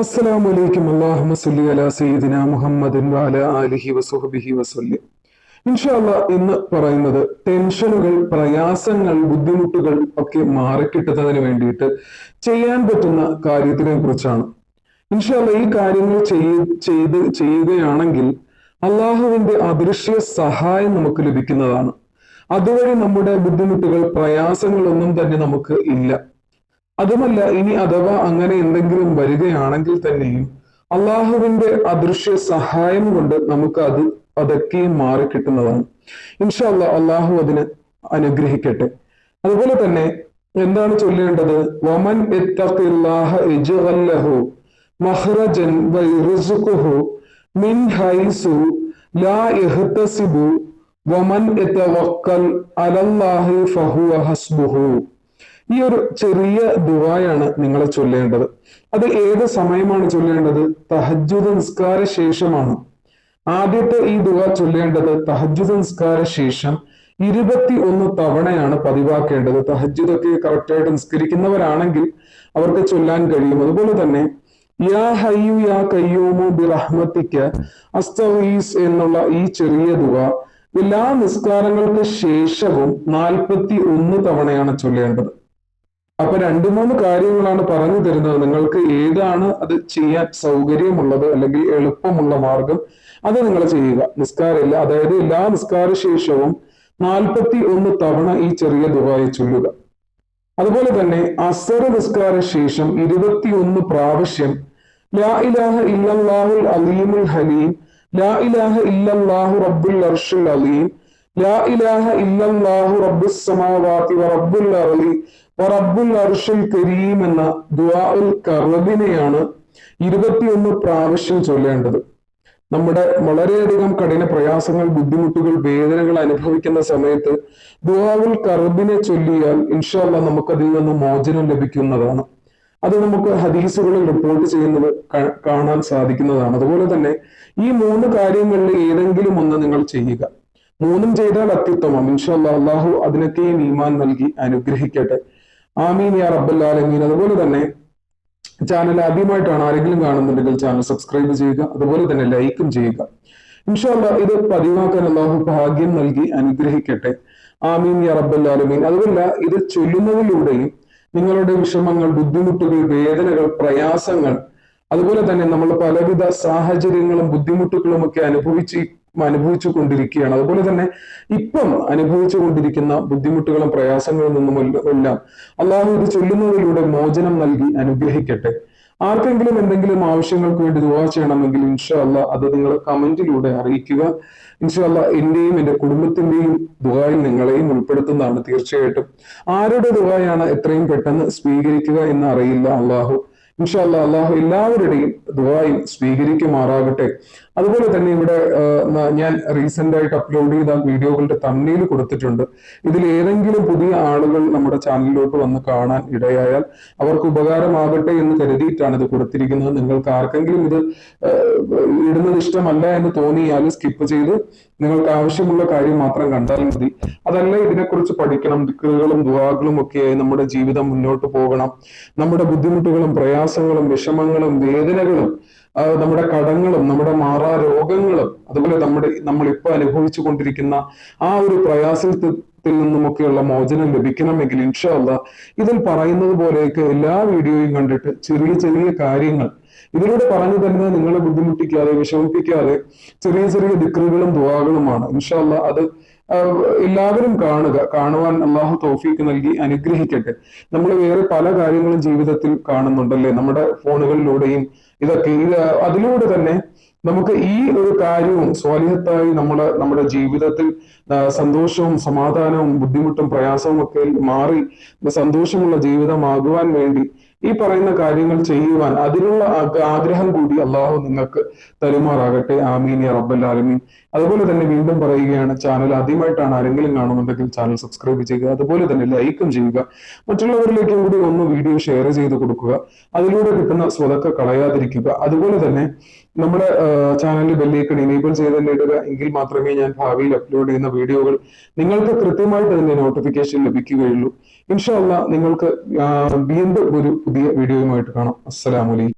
അസ്സലാമു അലൈക്കും അല്ലാഹുമ്മ സല്ലി അലാ സയ്യിദിന മുഹമ്മദിൻ വഅല ആലിഹി വസുഹബിഹി വസല്ലി. ഇൻഷാല്ല ഇന്ന് പറയുന്നത് ടെൻഷനുകൾ പ്രയാസങ്ങൾ ബുദ്ധിമുട്ടുകൾ ഒക്കെ മാറിക്കിട്ടുന്നതിന് വേണ്ടിയിട്ട് ചെയ്യാൻ പറ്റുന്ന കാര്യത്തിനെ കുറിച്ചാണ്. ഇൻഷാല്ല ഈ കാര്യങ്ങൾ ചെയ്ത് ചെയ്യുകയാണെങ്കിൽ അള്ളാഹുവിന്റെ അദൃശ്യ സഹായം നമുക്ക് ലഭിക്കുന്നതാണ്. അതുവഴി നമ്മുടെ ബുദ്ധിമുട്ടുകൾ പ്രയാസങ്ങളൊന്നും തന്നെ നമുക്ക് ഇല്ല. അതുമല്ല ഇനി അഥവാ അങ്ങനെ എന്തെങ്കിലും വരികയാണെങ്കിൽ തന്നെയും അള്ളാഹുവിന്റെ അദൃശ്യ സഹായം കൊണ്ട് നമുക്ക് അത് അതൊക്കെ മാറിക്കിട്ടുന്നതാണ് ഇൻഷല്ല അള്ളാഹു അതിന് അനുഗ്രഹിക്കട്ടെ. അതുപോലെ തന്നെ എന്താണ് ചൊല്ലേണ്ടത്? വമൻ മഖ്റജൻ മിൻ ഹൈസു ലാ വമൻ ഫഹുവ ഹസ്ബുഹു. ഈ ഒരു ചെറിയ ദുവായാണ് നിങ്ങളെ ചൊല്ലേണ്ടത്. അത് ഏത് സമയമാണ് ചൊല്ലേണ്ടത്? തഹജുദ് നിസ്കാര ശേഷമാണ്. ആദ്യത്തെ ഈ ദുവ ചൊല്ലേണ്ടത് തഹജുദ് നിസ്കാര ശേഷം ഇരുപത്തി ഒന്ന് തവണയാണ് പതിവാക്കേണ്ടത്. തഹജുദൊക്കെ കറക്റ്റായിട്ട് നിസ്കരിക്കുന്നവരാണെങ്കിൽ അവർക്ക് ചൊല്ലാൻ കഴിയും. അതുപോലെ തന്നെ യാ ഹയ്യു യാ കയ്യൂമു ബിറഹ്മത്തിക്ക് അസ്തീസ് എന്നുള്ള ഈ ചെറിയ ദുവ എല്ലാ നിസ്കാരങ്ങൾക്ക് ശേഷവും നാൽപ്പത്തി ഒന്ന് തവണയാണ് ചൊല്ലേണ്ടത്. അപ്പൊ രണ്ടു മൂന്ന് കാര്യങ്ങളാണ് പറഞ്ഞു തരുന്നത്. നിങ്ങൾക്ക് ഏതാണ് അത് ചെയ്യാൻ സൗകര്യമുള്ളത് അല്ലെങ്കിൽ എളുപ്പമുള്ള മാർഗം അത് നിങ്ങൾ ചെയ്യുക. നിസ്കാരമില്ല. അതായത് എല്ലാ നിസ്കാര ശേഷവും നാൽപ്പത്തി ഒന്ന് തവണ ഈ ചെറിയ ദുബായി ചൊല്ലുക. അതുപോലെ തന്നെ അസർ നിസ്കാര ശേഷം ഇരുപത്തിയൊന്ന് പ്രാവശ്യം ലാ ഇലാഹ ഇല്ലല്ലാഹുൽ അലീമുൽ ഹലീം ലാ ഇലാഹ ഇല്ലാഹു റബ്ബുൽ അർഷുൽ അലീം കരീം എന്ന കറബിനെയാണ് ഇരുപത്തിയൊന്ന് പ്രാവശ്യം ചൊല്ലേണ്ടത്. നമ്മുടെ വളരെയധികം കഠിന പ്രയാസങ്ങൾ ബുദ്ധിമുട്ടുകൾ വേദനകൾ അനുഭവിക്കുന്ന സമയത്ത് ദുആഉൽ കർബിനെ ചൊല്ലിയാൽ ഇൻഷാല്ല നമുക്കതിൽ നിന്ന് മോചനം ലഭിക്കുന്നതാണ്. അത് നമുക്ക് ഹദീസുകളിൽ റിപ്പോർട്ട് ചെയ്യുന്നത് കാണാൻ സാധിക്കുന്നതാണ്. അതുപോലെ തന്നെ ഈ മൂന്ന് കാര്യങ്ങളിൽ ഏതെങ്കിലും ഒന്ന് നിങ്ങൾ ചെയ്യുക. മൂന്നും ചെയ്താൽ അത്യുത്തമം. ഇൻഷാല്ല അള്ളാഹു അതിനൊക്കെയും ഈമാൻ നൽകി അനുഗ്രഹിക്കട്ടെ. ആമീൻ യാ റബ്ബൽ ആലമീൻ. അതുപോലെ തന്നെ ചാനൽ ആദ്യമായിട്ടാണ് ആരെങ്കിലും കാണുന്നുണ്ടെങ്കിൽ ചാനൽ സബ്സ്ക്രൈബ് ചെയ്യുക അതുപോലെ തന്നെ ലൈക്കും ചെയ്യുക. ഇൻഷാല്ല ഇത് പതിവാക്കാൻ അള്ളാഹു ഭാഗ്യം നൽകി അനുഗ്രഹിക്കട്ടെ. ആമീൻ യാ റബ്ബൽ ആലമീൻ. അതുപോലെ ഇത് ചൊല്ലുന്നതിലൂടെയും നിങ്ങളുടെ വിഷമങ്ങൾ ബുദ്ധിമുട്ടുകൾ വേദനകൾ പ്രയാസങ്ങൾ അതുപോലെ തന്നെ നമ്മൾ പലവിധ സാഹചര്യങ്ങളും ബുദ്ധിമുട്ടുകളും ഒക്കെ അനുഭവിച്ച് അനുഭവിച്ചു കൊണ്ടിരിക്കുകയാണ് അതുപോലെ തന്നെ ഇപ്പം അനുഭവിച്ചു കൊണ്ടിരിക്കുന്ന ബുദ്ധിമുട്ടുകളും പ്രയാസങ്ങളിൽ നിന്നും എല്ലാം അള്ളാഹു ഇത് ചൊല്ലുന്നതിലൂടെ മോചനം നൽകി അനുഗ്രഹിക്കട്ടെ. ആർക്കെങ്കിലും എന്തെങ്കിലും ആവശ്യങ്ങൾക്ക് വേണ്ടി ദുവാ ചെയ്യണമെങ്കിൽ ഇൻഷാ അല്ല അത് നിങ്ങൾ കമന്റിലൂടെ അറിയിക്കുക. ഇൻഷാ അല്ല എന്റെയും എന്റെ കുടുംബത്തിന്റെയും ദുവായിൽ നിങ്ങളെയും ഉൾപ്പെടുത്തുന്നതാണ് തീർച്ചയായിട്ടും. ആരുടെ ദുബായാണ് എത്രയും പെട്ടെന്ന് സ്വീകരിക്കുക എന്ന് അറിയില്ല അള്ളാഹു. ഇൻഷാല്ല അള്ളാഹു എല്ലാവരുടെയും ദുബായും സ്വീകരിക്കുമാറാകട്ടെ. അതുപോലെ തന്നെ ഇവിടെ ഞാൻ റീസെന്റ് ആയിട്ട് അപ്ലോഡ് ചെയ്ത വീഡിയോകളുടെ തമ്മിൽ കൊടുത്തിട്ടുണ്ട്. ഇതിൽ ഏതെങ്കിലും പുതിയ ആളുകൾ നമ്മുടെ ചാനലിലോട്ട് വന്ന് കാണാൻ ഇടയായാൽ അവർക്ക് ഉപകാരമാകട്ടെ എന്ന് കരുതിയിട്ടാണ് ഇത് കൊടുത്തിരിക്കുന്നത്. നിങ്ങൾക്ക് ആർക്കെങ്കിലും ഇത് ഇടുന്നത് ഇഷ്ടമല്ല എന്ന് തോന്നിയാൽ സ്കിപ്പ് ചെയ്ത് നിങ്ങൾക്ക് ആവശ്യമുള്ള കാര്യം മാത്രം കണ്ടാൽ മതി. അതല്ല ഇതിനെക്കുറിച്ച് പഠിക്കണം ദിക്കുകളും ദുവാകളും ഒക്കെയായി നമ്മുടെ ജീവിതം മുന്നോട്ട് പോകണം. നമ്മുടെ ബുദ്ധിമുട്ടുകളും പ്രയാസങ്ങളും വിഷമങ്ങളും വേദനകളും നമ്മുടെ കടങ്ങളും നമ്മുടെ മാറാ രോഗങ്ങളും അതുപോലെ നമ്മുടെ നമ്മൾ ഇപ്പൊ അനുഭവിച്ചു കൊണ്ടിരിക്കുന്ന ആ ഒരു പ്രയാസത്തിൽ നിന്നുമൊക്കെയുള്ള മോചനം ലഭിക്കണമെങ്കിൽ ഇൻഷാല്ല ഇതിൽ പറയുന്നത് പോലെയൊക്കെ എല്ലാ വീഡിയോയും കണ്ടിട്ട് ചെറിയ ചെറിയ കാര്യങ്ങൾ ഇതിലൂടെ പറഞ്ഞു തരുന്നത് നിങ്ങളെ ബുദ്ധിമുട്ടിക്കാതെ വിഷമിപ്പിക്കാതെ ചെറിയ ചെറിയ ദിക്കറുകളും ദുവാകളുമാണ് ഇൻഷാല്ല അത് എല്ലാവരും കാണുക കാണുവാൻ അള്ളാഹു തോഫീക്ക് നൽകി അനുഗ്രഹിക്കട്ടെ. നമ്മൾ വേറെ പല കാര്യങ്ങളും ജീവിതത്തിൽ കാണുന്നുണ്ടല്ലേ? നമ്മുടെ ഫോണുകളിലൂടെയും ഇതൊക്കെ. ഇത് അതിലൂടെ തന്നെ നമുക്ക് ഈ ഒരു കാര്യവും സ്വാലിഹത്തായി നമ്മൾ നമ്മുടെ ജീവിതത്തിൽ സന്തോഷവും സമാധാനവും ബുദ്ധിമുട്ടും പ്രയാസവും ഒക്കെ മാറി സന്തോഷമുള്ള ജീവിതമാകുവാൻ വേണ്ടി ഈ പറയുന്ന കാര്യങ്ങൾ ചെയ്യുവാൻ അതിനുള്ള ആഗ്രഹം കൂടി അള്ളാഹു നിങ്ങൾക്ക് തരുമാറാകട്ടെ. ആമീൻ റബ്ബൽ ആലമീൻ. അതുപോലെ തന്നെ വീണ്ടും പറയുകയാണ് ചാനൽ ആദ്യമായിട്ടാണ് ആരെങ്കിലും കാണുന്നുണ്ടെങ്കിൽ ചാനൽ സബ്സ്ക്രൈബ് ചെയ്യുക. അതുപോലെ തന്നെ ലൈക്കും ചെയ്യുക. മറ്റുള്ളവരിലേക്കും കൂടി ഒന്ന് വീഡിയോ ഷെയർ ചെയ്ത് കൊടുക്കുക. അതിലൂടെ കിട്ടുന്ന സ്വതൊക്കെ കളയാതിരിക്കുക. അതുപോലെ തന്നെ നമ്മുടെ ചാനലിൽ ബെല്ലേക്കൺ എനേബിൾ ചെയ്ത് തന്നെ ഇടുക എങ്കിൽ മാത്രമേ ഞാൻ ഭാവിയിൽ അപ്ലോഡ് ചെയ്യുന്ന വീഡിയോകൾ നിങ്ങൾക്ക് കൃത്യമായിട്ട് അതിന്റെ നോട്ടിഫിക്കേഷൻ ലഭിക്കുകയുള്ളൂ. ഇൻഷാല്ല നിങ്ങൾക്ക് വീണ്ടും ഒരു പുതിയ വീഡിയോയുമായിട്ട് കാണാം. അസ്സലാമലൈക്കും